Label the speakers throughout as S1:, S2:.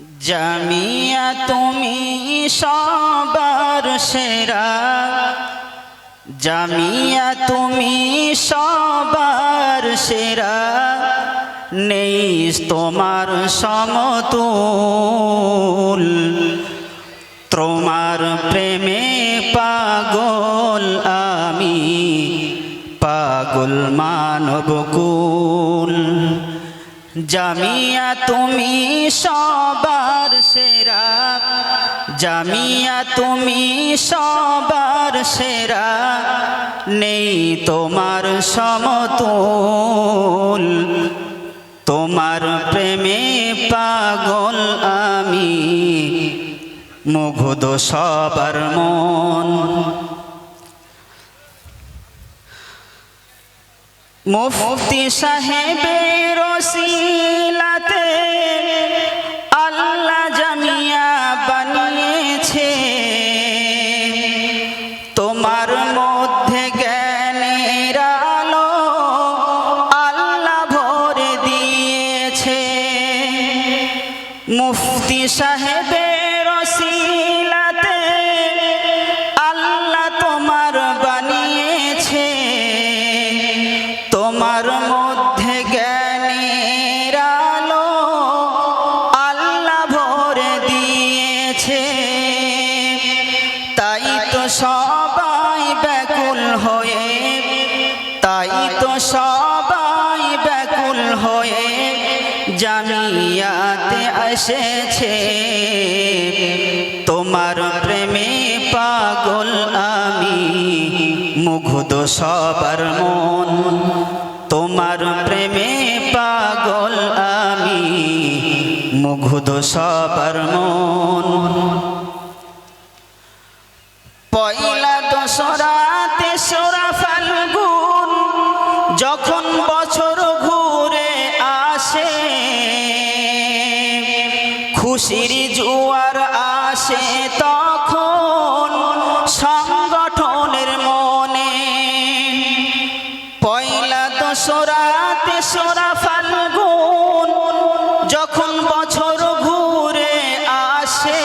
S1: জামিয়া তুমি সবার সেরা। জামিয়া তুমি সবার সেরা। নেই তোমার সমতুল। তোমার প্রেমে পাগল আমি, পাগল মানবকুল। জামিয়া তুমি সবার সেরা। জামিয়া তুমি সবার সেরা। নেই তোমার সমতুল। তোমার প্রেমে পাগল আমি, মুগ্ধ সবার মন। মুফতি সাহেবের রসিলাতে আল্লাহ জামিয়া বানিয়েছে, তোমার মধ্যে জ্ঞানের আলো আল্লাহ ভরে দিয়েছে। মুফতি সাহেবের রসিলাতে তোমার মধ্যে জ্ঞানের আলো আল্লাহ ভরে দিয়েছে। তাই তো সবাই ব্যাকুল হয়ে, তাই তো সবাই ব্যাকুল হয়ে জামিয়াতে এসেছে। তোমার প্রেমে পাগল আমি, মুগ্ধ সবার মন। তোমার প্রেমে পাগল আমি, মুগ্ধ সবার মন। পয়লা দশরা তেসরা ফাল্গুন, যখন বছর ঘুরে আসে, খুশির জুয়ার আসে, তখন দশরা তেসরা ফাল্গুন যখন বছর ঘুরে আসে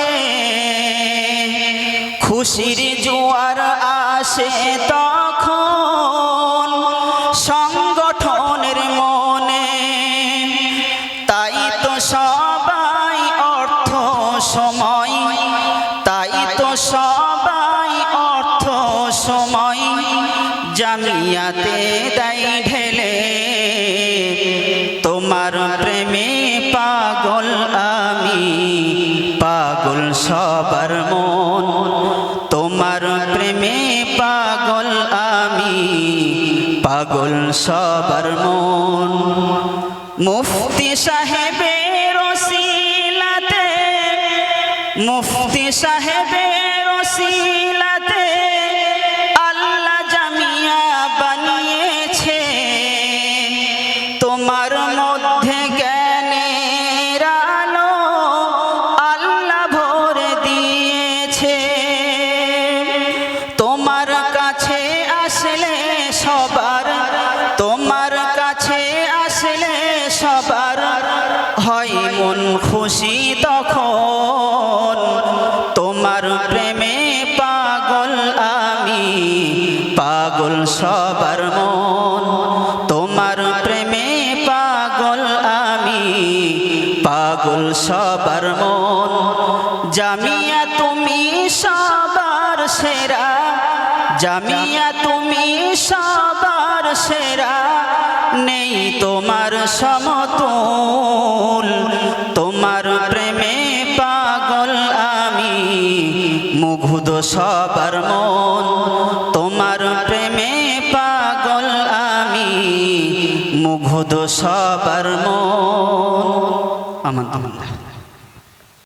S1: খুশির জোয়ার আসে তখন জামিয়াতে দাই ঢেলে, তোমার প্রেমে পাগল আমি, পাগল সবার মন। তোমার প্রেমে পাগল আমি, পাগল সবার মন। মুফতি সাহেবের রসিলাতে মুফতি সাহেবের রসিলাতে আসলে সবার হয় মন খুশি তখন। তোমার প্রেমে পাগল আমি, পাগল সবার মন। তোমার প্রেমে পাগল আমি, পাগল সবার মন। জামিয়া তুমি সবার সেরা, জামিয়া তুমি সবার সেরা। নেই তোমার সমতুল। তোমার প্রেমে পাগল আমি, মুগ্ধ সবার মন। তোমার প্রেমে পাগল আমি, মুগ্ধ সবার মন। আমার